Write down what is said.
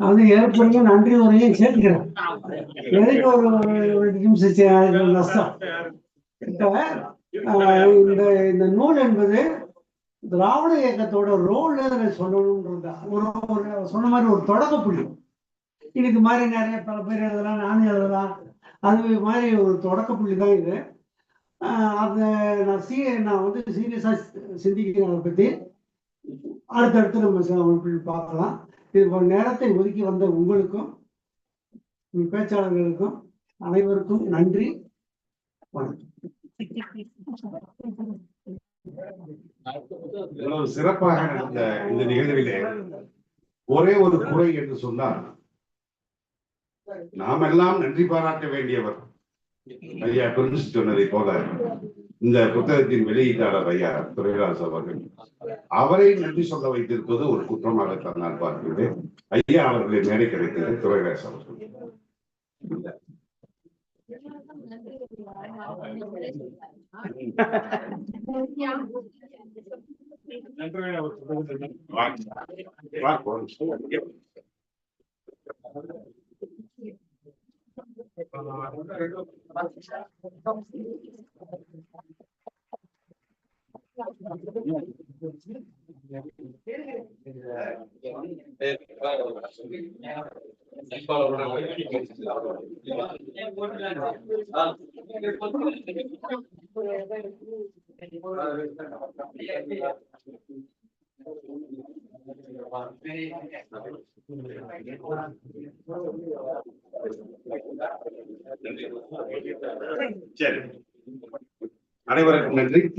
அது ஏற்படுங்க நன்றி உரையும் சேர்க்கிறேன் எதுக்கு ஒரு ஒரு நஷ்டம் இந்த இந்த நூல் என்பது திராவிட இயக்கத்தோட ரோல் சொல்லணும்ன்றது ஒரு ஒரு சொன்ன மாதிரி ஒரு தொடக்க புள்ளி. இதுக்கு மாதிரி நிறைய பல பேர் எழுதலாம் நானும் எழுதலாம். அது மாதிரி ஒரு தொடக்க புள்ளி தான் இது. ஆஹ், அதை நான் சீ நான் வந்து சீரியஸாக சிந்திக்கிறேன் அதை பற்றி அடுத்தடுத்து நம்ம ச- பார்க்கலாம். இது ஒரு நேரத்தை ஒதுக்கி வந்த உங்களுக்கும் உங்கள் பேச்சாளர்களுக்கும் அனைவருக்கும் நன்றி. வணக்கம். சிறப்பாக நடந்த இந்த நிகழ்விலே ஒரே ஒரு குறை என்று சொன்னால் நாம் எல்லாம் நன்றி பாராட்ட வேண்டியவர் ஐயா பிரின்ஸ் சொன்னதை போல இந்த புத்தகத்தின் வெளியீட்டாளர் ஐயா துரைராஜ் அவர்கள். அவரை நன்றி சொல்ல வைத்திருப்பது ஒரு குற்றமாகத்தான் நான் பார்க்கிறேன் ஐயா அவர்களை மேடை கிடைத்தது துரைராஜ் அவர்கள் பார்ப்போம். சரி. அனைவருக்கும் நன்றி.